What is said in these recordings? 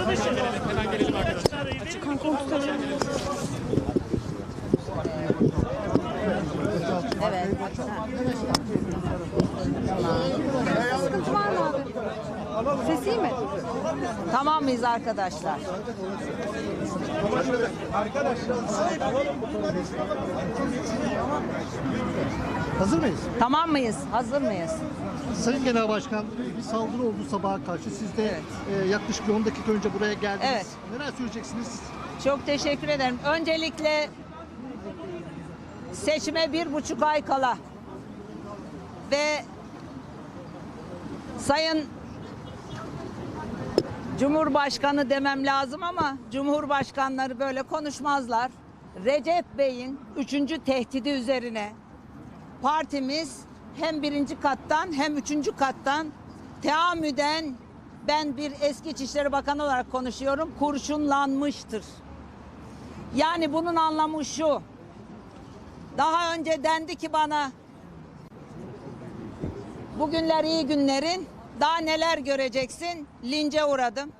Arkadaşım. Evet. Sıkıntı var mı abi? Ses iyi mi? Tamam mıyız arkadaşlar? Hazır mıyız? Tamam mıyız? Hazır mıyız? Sayın Genel Başkan bir saldırı oldu sabaha karşı. Siz de Evet. e, yaklaşık bir 10 dakika önce buraya geldiniz. Evet. Neler söyleyeceksiniz? Çok teşekkür ederim. Öncelikle seçime bir buçuk ay kala ve Sayın Cumhurbaşkanı demem lazım ama Cumhurbaşkanları böyle konuşmazlar. Recep Bey'in üçüncü tehdidi üzerine partimiz hem birinci kattan hem üçüncü kattan teamüden ben bir eski İçişleri Bakanı olarak konuşuyorum kurşunlanmıştır. Yani bunun anlamı şu. Daha önce dendi ki bana bugünler iyi günlerin daha neler göreceksin lince uğradım.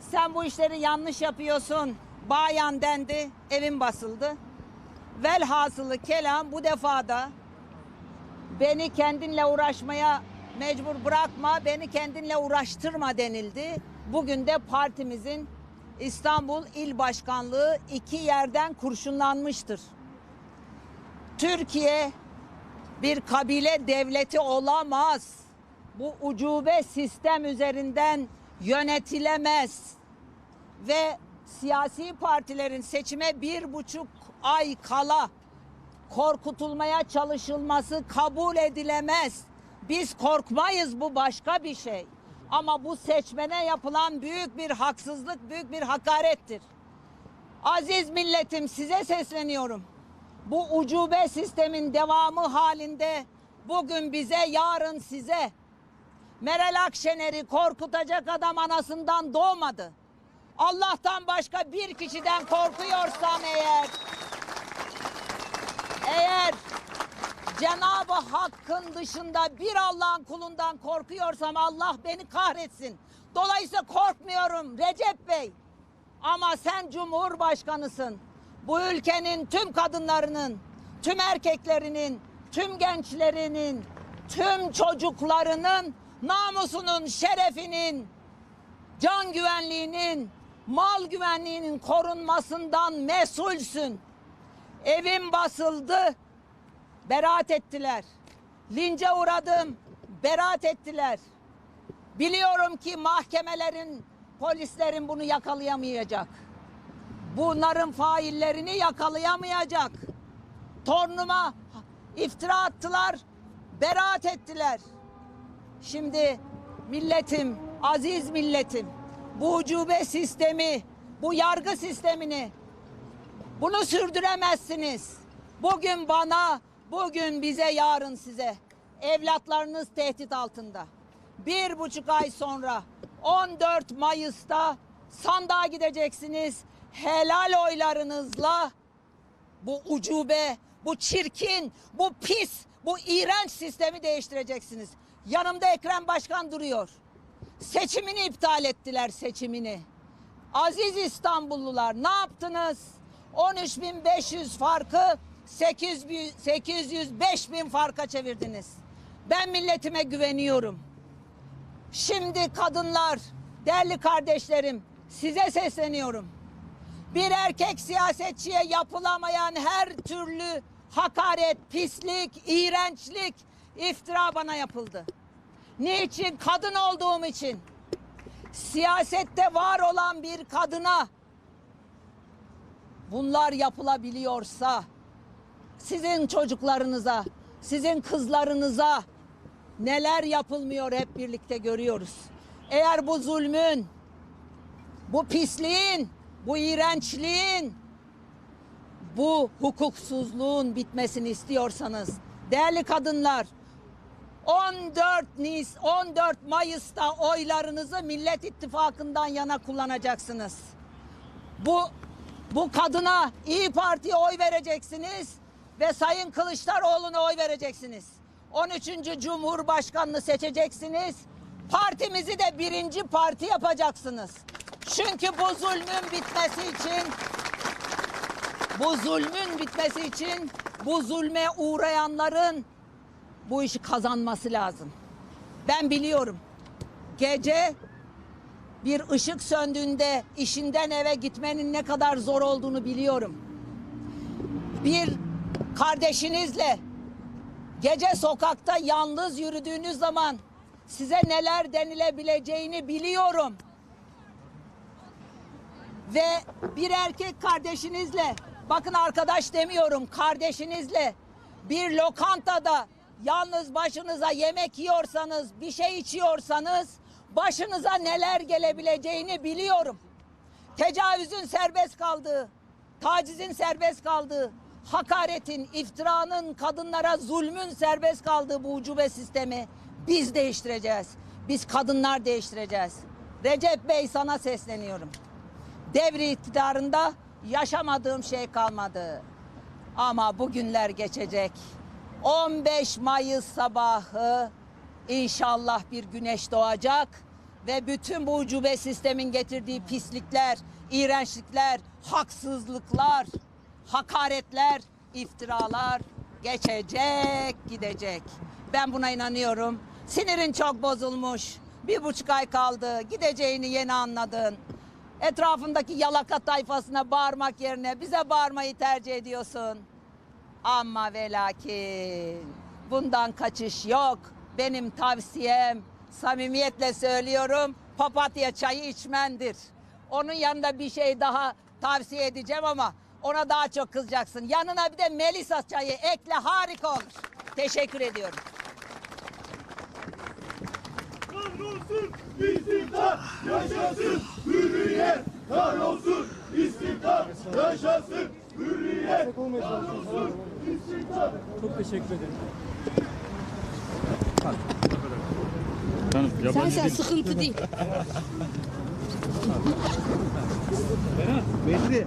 Sen bu işleri yanlış yapıyorsun. Bayan dendi, evim basıldı. Velhasılı kelam bu defada beni kendinle uğraşmaya mecbur bırakma, beni kendinle uğraştırma denildi. Bugün de partimizin İstanbul İl Başkanlığı iki yerden kurşunlanmıştır. Türkiye bir kabile devleti olamaz. Bu ucube sistem üzerinden yönetilemez ve siyasi partilerin seçime bir buçuk ay kala korkutulmaya çalışılması kabul edilemez. Biz korkmayız bu başka bir şey. Ama bu seçmene yapılan büyük bir haksızlık, büyük bir hakarettir. Aziz milletim size sesleniyorum. Bu ucube sistemin devamı halinde bugün bize, yarın size Meral Akşener'i korkutacak adam anasından doğmadı. Allah'tan başka bir kişiden korkuyorsam eğer eğer Cenab-ı Hakk'ın dışında bir Allah'ın kulundan korkuyorsam Allah beni kahretsin. Dolayısıyla korkmuyorum Recep Bey. Ama sen Cumhurbaşkanısın. Bu ülkenin tüm kadınlarının, tüm erkeklerinin, tüm gençlerinin, tüm çocuklarının namusunun, şerefinin, can güvenliğinin, mal güvenliğinin korunmasından mesulsün. Evim basıldı, beraat ettiler. Lince uğradım, beraat ettiler. Biliyorum ki mahkemelerin, polislerin bunu yakalayamayacak. Bunların faillerini yakalayamayacak. Torunuma iftira attılar, beraat ettiler. Şimdi milletim, aziz milletim, bu ucube sistemi, bu yargı sistemini bunu sürdüremezsiniz. Bugün bana, bugün bize, yarın size. Evlatlarınız tehdit altında. Bir buçuk ay sonra 14 Mayıs'ta sandığa gideceksiniz. Helal oylarınızla bu ucube, bu çirkin, bu pis, bu iğrenç sistemi değiştireceksiniz. Yanımda Ekrem Başkan duruyor. Seçimini iptal ettiler seçimini. Aziz İstanbullular ne yaptınız? 13.500 farkı 800, 805 bin farka çevirdiniz. Ben milletime güveniyorum. Şimdi kadınlar, değerli kardeşlerim size sesleniyorum. Bir erkek siyasetçiye yapılamayan her türlü hakaret, pislik, iğrençlik, iftira bana yapıldı. Niçin? Kadın olduğum için. Siyasette var olan bir kadına bunlar yapılabiliyorsa sizin çocuklarınıza, sizin kızlarınıza neler yapılmıyor hep birlikte görüyoruz. Eğer bu zulmün, bu pisliğin, bu iğrençliğin, bu hukuksuzluğun bitmesini istiyorsanız değerli kadınlar 14 Nis 14 Mayıs'ta oylarınızı Millet İttifakı'ndan yana kullanacaksınız. Bu bu kadına İyi Parti'ye oy vereceksiniz ve Sayın Kılıçdaroğlu'na oy vereceksiniz. 13. Cumhurbaşkanını seçeceksiniz. Partimizi de birinci parti yapacaksınız. Çünkü bu zulmün bitmesi için bu zulmün bitmesi için bu zulme uğrayanların bu işi kazanması lazım. Ben biliyorum. Gece bir ışık söndüğünde işinden eve gitmenin ne kadar zor olduğunu biliyorum. Bir kardeşinizle gece sokakta yalnız yürüdüğünüz zaman size neler denilebileceğini biliyorum. Ve bir erkek kardeşinizle bakın arkadaş demiyorum kardeşinizle bir lokantada yalnız başınıza yemek yiyorsanız bir şey içiyorsanız başınıza neler gelebileceğini biliyorum. Tecavüzün serbest kaldığı, tacizin serbest kaldığı, hakaretin, iftiranın, kadınlara zulmün serbest kaldığı bu ucube sistemi biz değiştireceğiz. Biz kadınlar değiştireceğiz. Recep Bey sana sesleniyorum. Devri iktidarında yaşamadığım şey kalmadı. Ama bugünler geçecek. 15 Mayıs sabahı inşallah bir güneş doğacak ve bütün bu ucube sistemin getirdiği pislikler, iğrençlikler, haksızlıklar, hakaretler, iftiralar geçecek, gidecek. Ben buna inanıyorum. Sinirin çok bozulmuş. Bir buçuk ay kaldı. Gideceğini yeni anladın. Etrafındaki yalaka tayfasına bağırmak yerine bize bağırmayı tercih ediyorsun. Ama ve lakin bundan kaçış yok. Benim tavsiyem samimiyetle söylüyorum papatya çayı içmendir. Onun yanında bir şey daha tavsiye edeceğim ama ona daha çok kızacaksın. Yanına bir de melisa çayı ekle harika olur. Teşekkür ediyorum. Kahrolsun istiklal yaşasın hürriyet kahrolsun istiklal yaşasın hürriyet kahrolsun istiklal Çok teşekkür ederim. Sen sen sıkıntı değil. Belli.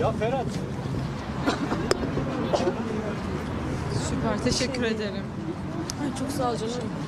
Ya Ferhat. Süper teşekkür ederim. Ay çok sağ ol canım.